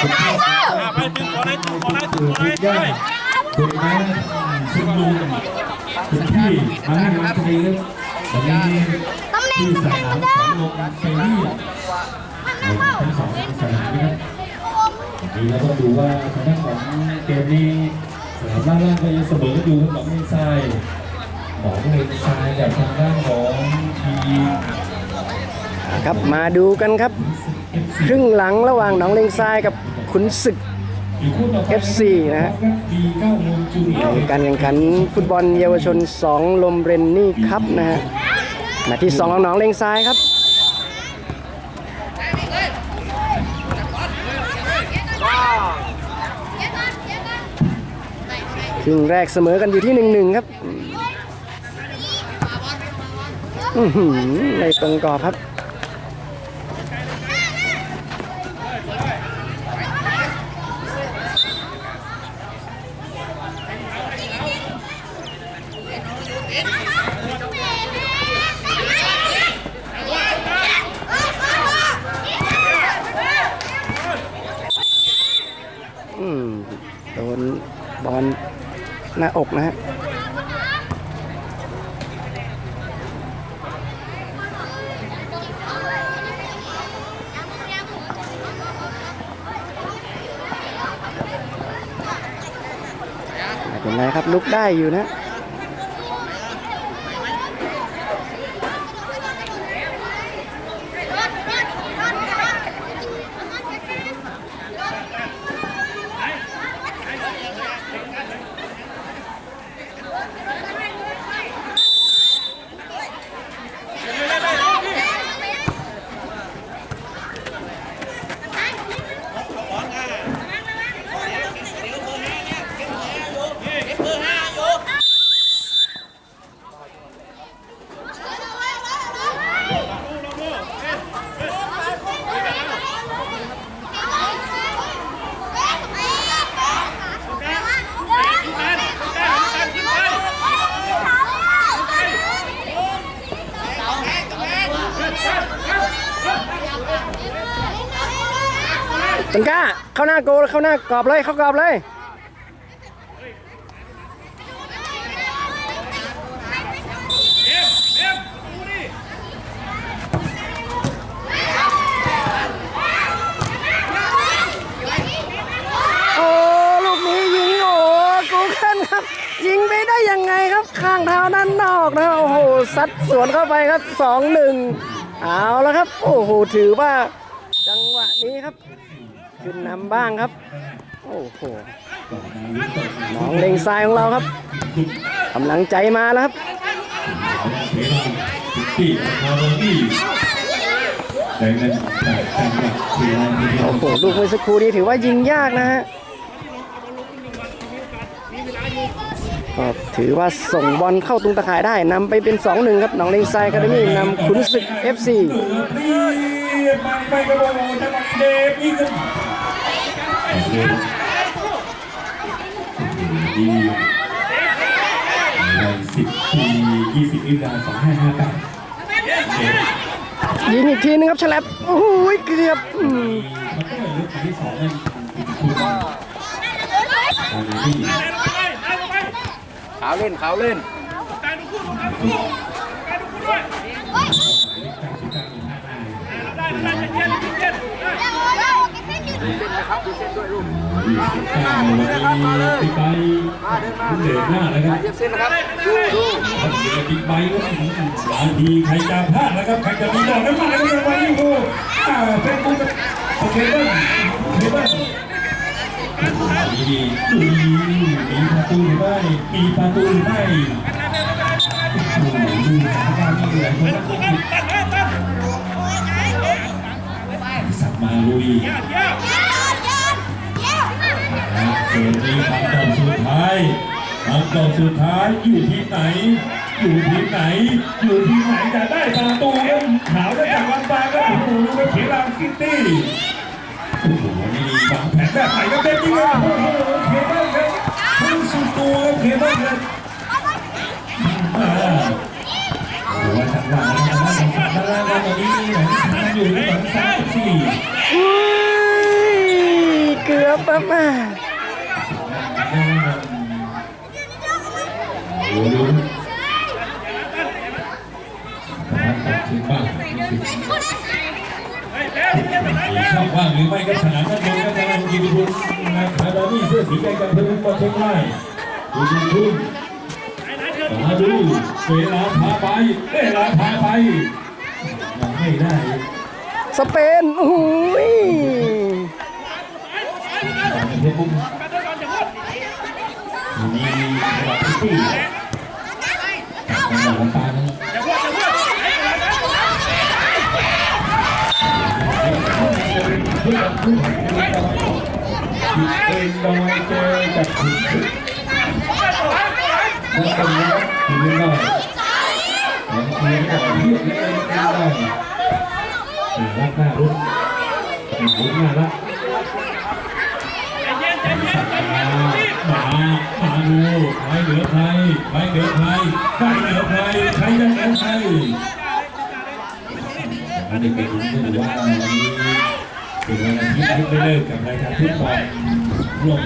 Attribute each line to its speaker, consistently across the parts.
Speaker 1: คุณพ่อ
Speaker 2: อ่าไปดึงขอได้ดึงขอได้ดึง
Speaker 1: คือ
Speaker 2: ขอได้
Speaker 1: คุณย่าคุณแม่คุณลุงคุณพี่มาให้กำลังใจครับวันนี้ที่สนามของโรงงานเฟรรี่ทั้งสองสนามนะครับวันนี้เราต้องดูว่าทางด้านของเกมนี้สนามล่างล่างก็ยังเสมออยู่ครับหนองเลนทรายหนองเลนทรายกับทางด้านของทีม
Speaker 3: ครับมาดูกันครับ ครึ่งหลังระหว่างหนองเลงทรายกับขุนศึก FC นะฮะการแข่งขันฟุตบอลเยาวชน 2 ลมเรนนี่ครับนะฮะมาที่ 2 ของหนองเลงทรายครับครึ่งแรกเสมอกันอยู่ที่1-1ครับอื้อหือในตรงกรอบครับ อืมโดน กันหน้าอกนะฮะเป็นไรครับลุกได้อยู่นะ ตังก้า เข้าหน้าโกเข้าหน้ากรอบเลย เข้ากรอบเลย โอ้ลูกนี้ยิงโอ้กูเกิลครับ ยิงไปได้ยังไงครับข้างเท้าด้านนอกนะโอ้โหซัดสวนเข้าไปครับ2-1เอาแล้วครับ โอ้โหถือว่าจังหวะนี้ครับ ขึ้นนำบ้างครับ โอ้โหน้องเลงทรายของเราครับกำลังใจมาแล้วครับ
Speaker 1: โอ้
Speaker 3: โหลูกเมื่อสักครู่นี้ถือว่ายิงยากนะฮะก็ถือว่าส่งบอลเข้าตรงตะข่ายได้นำไปเป็น 2-1 ครับหนองเลงทรายคาเดมี่นำขุนศึก FC
Speaker 1: นี่มันไปกระโดดจังหวะเดฟอี กดีในสิบปียี่สิบอินดาสองห้าห้าแปด
Speaker 3: ยิงอีกทีนึงครับฉลับโอ้โหเกือบอืม
Speaker 1: มันก็เลยเลือกที่สองนั่นคือคุณที่
Speaker 4: ขาวเล่นขาวเล่น
Speaker 1: ยี่ สิบเก้าวันนี้บิ๊กไบค์เดินหน้าแล้วครับ
Speaker 4: เทียบเส้นนะครับดูดู
Speaker 1: บิ๊กไบค์ก็บางทีใครจะพลาดแล้วครับใครจะมีดอกน้ำมันก็จะวันนี้โอ้เป็นปุ๊บโอเคเบิ้ลเคบิ้ลมีมีประตูหรือไม่มีประตูหรือไม่โอ้โหดูสถานการณ์นี่เหลายคนนะคนสับมาลุย เกมนี้คำตอบสุดท้ายคำตอบสุดท้ายอยู่ที่ไหน อยู่ที่ไหน อยู่ที่ไหนจะได้ประตูเอ็มขาวได้จากลำปางก็โอ้โหลูกเขียรามซิตี้โอ้โหนี่วางแผนแบบไหนก็เต็มที่เลยโอ้โหเคเบิลครับขึ้นสู่ตัวเคเบิลครับอ่าโอ้โหจังหวะนะครับด้านล่างด้านล่างตอนนี้มีหลังซ้ายอยู่ที่หลังซ้ายสี่
Speaker 3: อุ้ยครับป๊บมา
Speaker 1: โอ้โหตัดสินบ้าง ช่องว่างหรือไม่ก็สนามนักเรียนก็จะกินทุนนะคาร์ดานี่เสื้อสีแดงกับเพื่อนมาเชียงรายดูดูดูมาดูเวลาพาไปเวลาพาไปยังไม่ได้
Speaker 3: สเปนโอ้ย
Speaker 1: นนี้ปุ๊บมีระดับที่ตีจับกันแบบลำปางนะเพื่อนเพื่อนเป็นดอยเจอกับขุนศึกทุกคนนะครับทีมได้ยังเชียร์กับเพื่อนเล่นกันได้รักหน้ารุ่นรุ่นหน้าละมามาดูใครเหลือใครใครเหลือใครใครเหลือใครใครยังเหลือใครอันนี้เป็นไม่รู้ว่าวัน นี้เป็นวันอาทิตย์ที่ไม่เลิกกับรายการฟุตบอลร่วม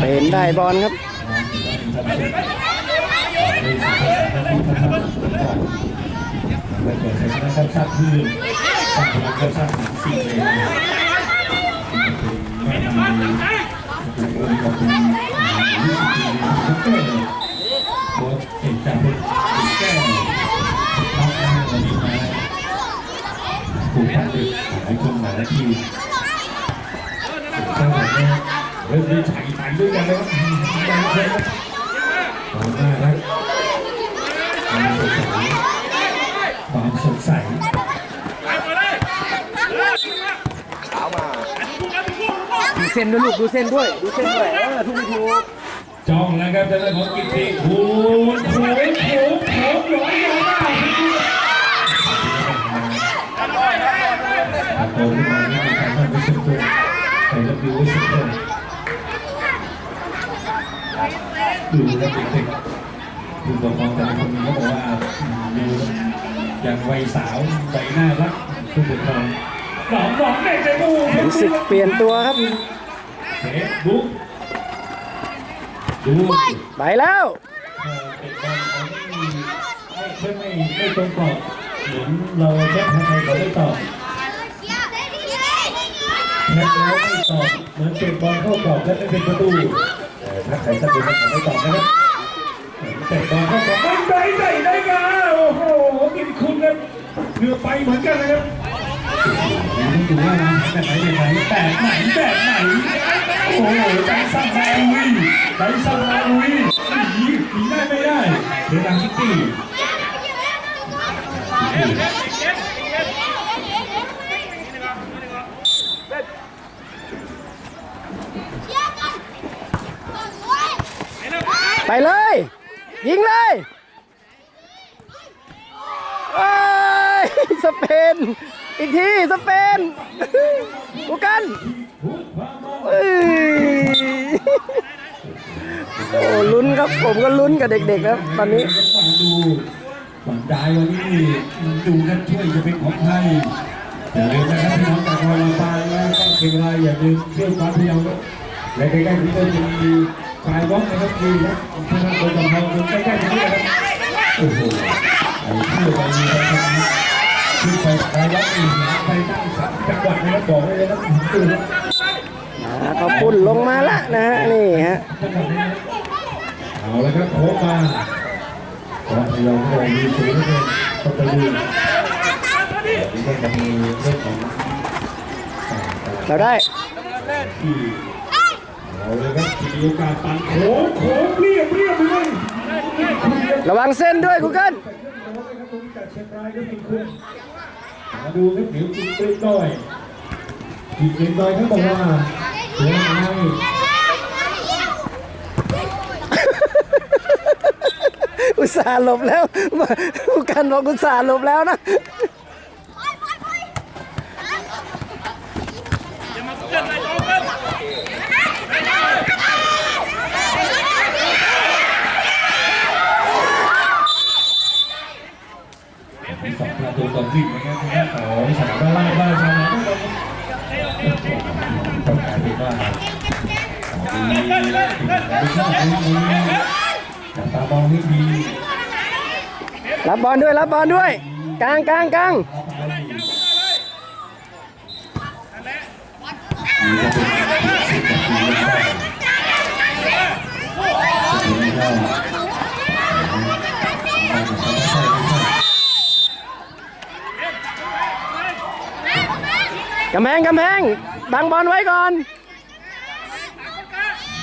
Speaker 3: เป็นได้บอลครับ
Speaker 1: ไปเปิดใช้ชนะสร้างชาติพื้นสร้างพลังสร้างสิ่งเลยเป็นแม่ดีขอบคุณรู้สึกดีทุกเรื่องโค้ชเอกจากเป็นแก้วรับหน้าวันนี้มาผูกพันเด็กหลายค นาทีเริ่มได้ถ่ายถ่ด้วยกันแล้วครับได้เลยครับขอบคุณมารับความสดใสความสดใส
Speaker 4: ดูเส้นด้วยลูกดูเส้นด้วยดูเส้นด้วยเออทุกไม่ถูก
Speaker 1: จ้องนะครับจะได้ของกิตติคูณคูณคูณคูณหลอยหลอย มากโตขึ้นมานี่เป็นการทำให้สุดตัวใส่รับดูไว้สุดตัวดูแล้วเด็กๆคุณปกครองแต่ละคนก็บอกว่าดูอย่างวัยสาวใบหน้ารักคุณปกครองหลอมหลอมเด็กเลยกู
Speaker 3: ขุนศึกเปลี่ยนตัวครับ
Speaker 1: เฟซบุ๊กดู
Speaker 3: ไปแล้ว
Speaker 1: เอ่อเตะบอลเขาไม่ไม่ไม่ตรงกรอบเหมือนเราแค่ทำไมเขาไม่ตอบ แค่แล้วไม่ตอบเหมือนเตะบอลเข้ากรอบแล้วไม่เป็นประตูแต่ถ้าใครสักคนเขาไม่ตอบนะครับเตะบอลเข้ากรอบไม่ได้ได้ได้กาโอ้โหกินคุณกันเรือไปเหมือนกันนะครับนี่ดูว่านะแบบไหนแบบไหนแบบไหนแบบไหนโอ้โหใจสั่งมาลุยใจสั่งมาลุยหนีหนีได้ไม่ได้เดลังซิตี้
Speaker 3: เลย ยิงเลยเอ้ยสเปน อีกที สเปนกูกันเอ้ยโอ้ลุ้นครับ ผมก็ลุ้นกับเด็กๆครับตอนนี้
Speaker 1: ฟังดูบรรดายวันนี้ดูกันช่วยจะเป็นของไทยอย่าลืมนะครับพี่น้องจากจังหวัดลำปางและก็เชียงรายอย่าลืมเที่ยวความพยายามและใกล้ๆนี้ก็จะมี คลายวอล์กนะครับดีนะที่นั่นโดยกำลังใกล้ๆนี้นะครับโอ้โหไอ้เที่ยวไปมีไปทำที่ไปคลายวอล์กอีกนะไปตั้งสักจังหวัดนะครับบอกเลยนะครับตื่น
Speaker 3: อ่าเขาปุ่นลงมาละนะฮะนี่ฮะ
Speaker 1: เอาละครับโค้งมาความพยายามของมีสูงเลยก็ไปดูนี่ก็จะมีเรื่องของ
Speaker 3: เราได้
Speaker 1: ที่ เอาเลยครับมีโอกาสปั่นโค้งโค้งเรียบเรียบเลย
Speaker 3: ระวังเส้นด้วยกูเกิล
Speaker 1: จากเชียงรายก็มีคุณมาดูครับเดี๋ยวกินเล็กน้อยกินเล็กน้อยเขาบอกว่าเดี๋ยวไง
Speaker 3: อุตส่าห์หลบแล้วกูกันบอกอุตส่าห์หลบแล้วนะ
Speaker 1: รับบอ
Speaker 3: ลด้วยรับบอลด้วยกลางกลางกลาง
Speaker 1: ดีก็เป็นสิบนาทีแล้วก็สิบนาทีแล้วก็ไม่ใช่ไม่ใช่
Speaker 3: กำแพงกำแพงบังบอลไว้ก่อน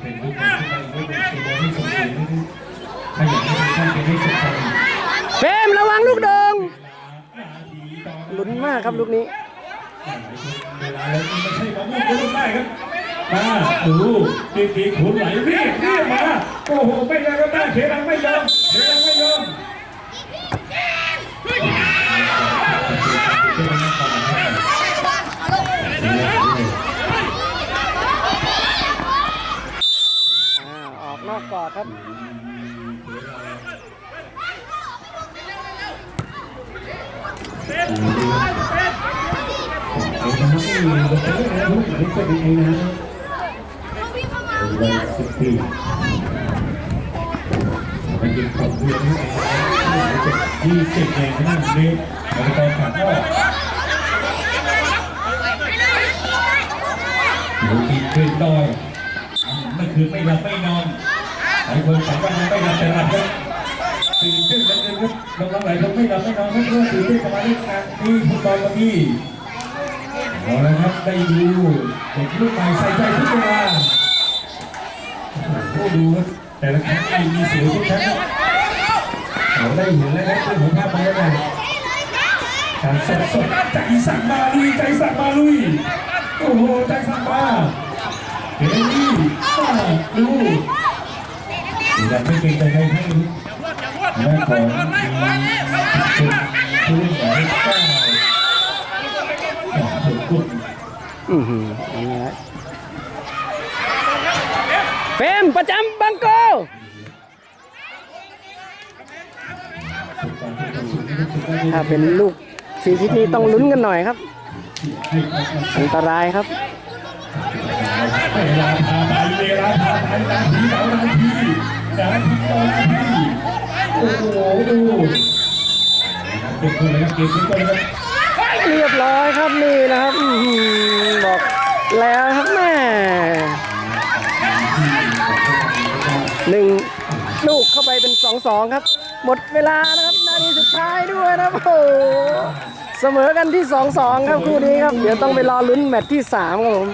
Speaker 1: เป็นลูกบอลที่ไปลูกบอลที่ส่งเสียงถ้าอย่างนี้ท่านเป็นให้สุด
Speaker 3: ลูกโดง
Speaker 1: นาทีต่อ
Speaker 3: ลุ้นมากครับลูกนี้
Speaker 1: เวลาแล้วไม่ใช่มะม่วงก็ต้องได้ครับมาดูปีกีขุนไหลเรียกเรียกมาโอ้โหไม่ยอมก็ได้เขลังไม่ยอมเขลังไม่ยอม
Speaker 3: อ่าออกนอกกรอบครับ ไอ้นะวัย
Speaker 1: สิบปีไปกินของเพื่อนยี่สิบเองนั่นนี่เราไปขันก็ดูทีขึ้นดอยเมื่อคืนไม่หลับไม่นอนหลายคนฝันว่ามันไม่หลับแต่หลับครับตื่นเต้นกันเลยครับน้องๆหลายคนไม่หลับไม่นอนครับเพราะว่าตื่นเต้นกับมาเล่นงานนี่ฟุตบอลวันนี้ เอาละครับได้ดูเด็กลูกใหม่ใส่ใจทุกเวลาผู้ดูครับแต่ละครั้งที่มีเสียงทุกครั้งครับเราได้เห็นแล้วครับเรื่องของภาพบรรยากาศการสดสดใจสั่งมาลุยใจสั่งมาลุยโอ้โหใจสั่งมาเฮ้ยมาดูดูแบบไม่เกรงใจใครให้แม่ของทีมผู้เล่นหมายเก้าสุดกุด
Speaker 3: อือหืออันนี้ฮะเฟมประจำบังโกถ้าเป็นลูกฟรีคิกนี้ต้องลุ้นกันหน่อยครับ อันตรายครับ
Speaker 1: โอ้โหดูเก็บคนเลยครับเก็บคนเลยครับ
Speaker 3: เรียบร้อยครับนี่นะครับบอกแล้วครับแม่หนึ่งลูกเข้าไปเป็นสองสองครับ หมดเวลานะครับนาทีสุดท้ายด้วยนะโอ้โหเสมอกันที่สองสองครับคู่นี้ครับ เดี๋ยวต้องไปรอลุ้นแมตช์ที่สามครับผม